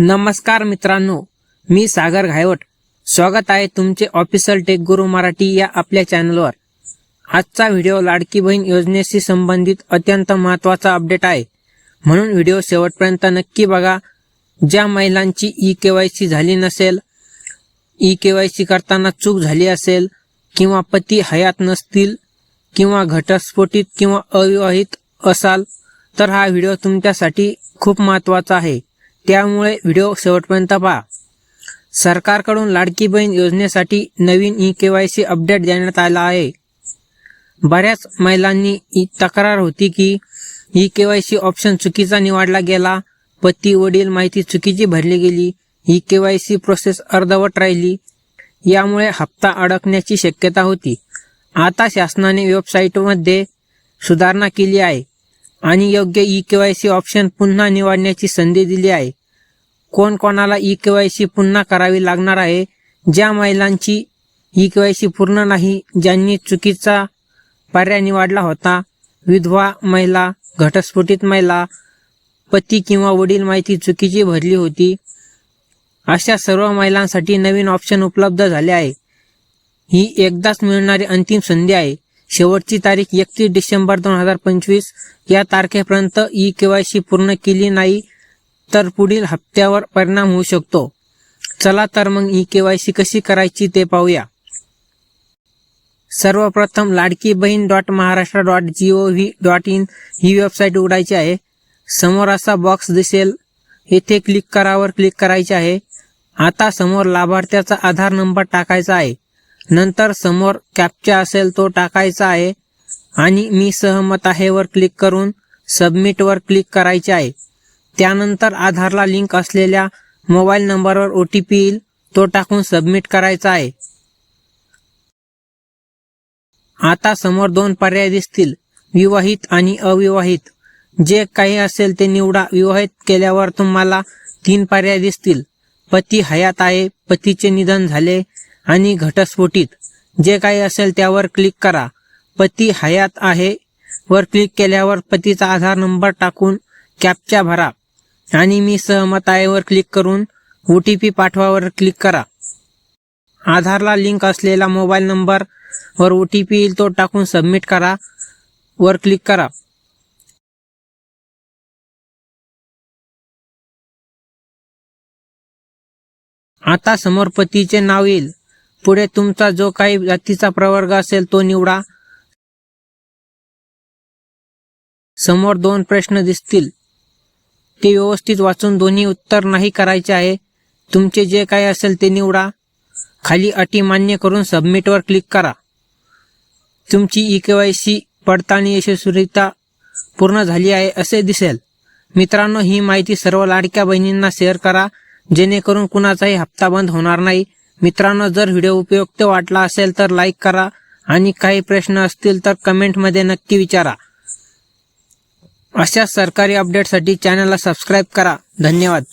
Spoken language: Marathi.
नमस्कार मित्रांनो मी सागर घायवट. स्वागत आहे तुमचे ऑफिशियल टेक गुरु मराठी या आपल्या चॅनलवर. आजचा व्हिडिओ लाडकी बहीण योजनेशी संबंधित अत्यंत महत्त्वाचा अपडेट आहे. म्हणून व्हिडिओ शेवटपर्यंत नक्की बघा. ज्या महिलांची ई के वाय सी झाली नसेल ई के वाय सी करताना चूक झाली असेल किंवा पती हयात नसतील किंवा घटस्फोटित किंवा अविवाहित असाल तर हा व्हिडिओ तुमच्यासाठी खूप महत्त्वाचा आहे. त्यामुळे व्हिडिओ शेवटपर्यंत पहा. सरकारकडून लाडकी बहीण योजनेसाठी नवीन E K Y C update देण्यात आला आहे. बऱ्याच महिलांनी तक्रार होती की E K Y C option चुकीचा निवडला गेला पती वडील माहिती चुकीची भरली गेली. E K Y C process अर्धवट राहिली. यामुळे हप्ता अडकण्याची शक्यता होती. आता शासनाने वेबसाईटमध्ये सुधारणा केली आहे आणि योग्य E K Y C option पुन्हा निवडण्याची संधी दिली आहे. कोण कोणाला ई के वाय सी पुन्हा करावी लागणार आहे ज्या महिलांची ई के वाय सी पूर्ण नाही ज्यांनी चुकीचा पर्याय निवडला होता विधवा महिला घटस्फोटित महिला पती किंवा वडील माहिती चुकीची भरली होती अशा सर्व महिलांसाठी नवीन ऑप्शन उपलब्ध झाले आहे. ही एकदाच मिळणारी अंतिम संधी आहे. शेवटची तारीख एकतीस डिसेंबर दोन हजार पंचवीस या तारखेपर्यंत ई के वाय सी पूर्ण केली नाही तर पुढील हप्त्यावर परिणाम होऊ शकतो. चला तर मग ई के वाय सी कशी करायची ते पाहूया. सर्वप्रथम Ladki Bahin dot Maharashtra dot G O V dot in he website उघडायची आहे. समोर असा बॉक्स दिसेल. येथे क्लिक करावर क्लिक करायचे आहे. आता समोर लाभार्थ्याचा आधार नंबर टाकायचा आहे. नंतर समोर कॅप्चा असेल तो टाकायचा आहे. आणि मी सहमत आहे वर क्लिक करून सबमिटवर क्लिक करायचे आहे. त्यानंतर आधारला लिंक असलेल्या मोबाईल नंबरवर ओ टी पी येईल तो टाकून सबमिट करायचा आहे. आता समोर दोन पर्याय दिसतील विवाहित आणि अविवाहित. जे काही असेल ते निवडा विवाहित केल्यावर तुम्हाला तीन पर्याय दिसतील. पती हयात आहे पतीचे निधन झाले आणि घटस्फोटीत. जे काही असेल त्यावर क्लिक करा. पती हयात आहे वर क्लिक केल्यावर पतीचा आधार नंबर टाकून कॅपच्या भरा. आणि मी सहमत आहेवर क्लिक करून ओ टी पी पाठवावर क्लिक करा. आधारला लिंक असलेला मोबाईल नंबरवर ओ टी पी येईल तो टाकून सबमिट करा. वर क्लिक करा. आता समोर पतीचे नाव येईल. पुढे तुमचा जो काही जातीचा प्रवर्ग असेल तो निवडा. समोर दोन प्रश्न दिसतील. ते व्यवस्थित वाचून दोन्ही उत्तर नाही करायचे आहे. तुमचे जे काय असेल ते निवडा. खाली अटी मान्य करून सबमिटवर क्लिक करा. तुमची ई के वाय सी पडताळणी यशस्वीरित्या पूर्ण झाली आहे असे दिसेल. मित्रांनो ही माहिती सर्व लाडक्या बहिणींना शेअर करा. जेणेकरून कुणाचाही हप्ता बंद होणार नाही. मित्रांनो जर व्हिडिओ उपयुक्त वाटला असेल तर लाईक करा. आणि काही प्रश्न असतील तर कमेंटमध्ये नक्की विचारा. अशा सरकारी अपडेटसाठी चॅनलला सबस्क्राईब करा. धन्यवाद.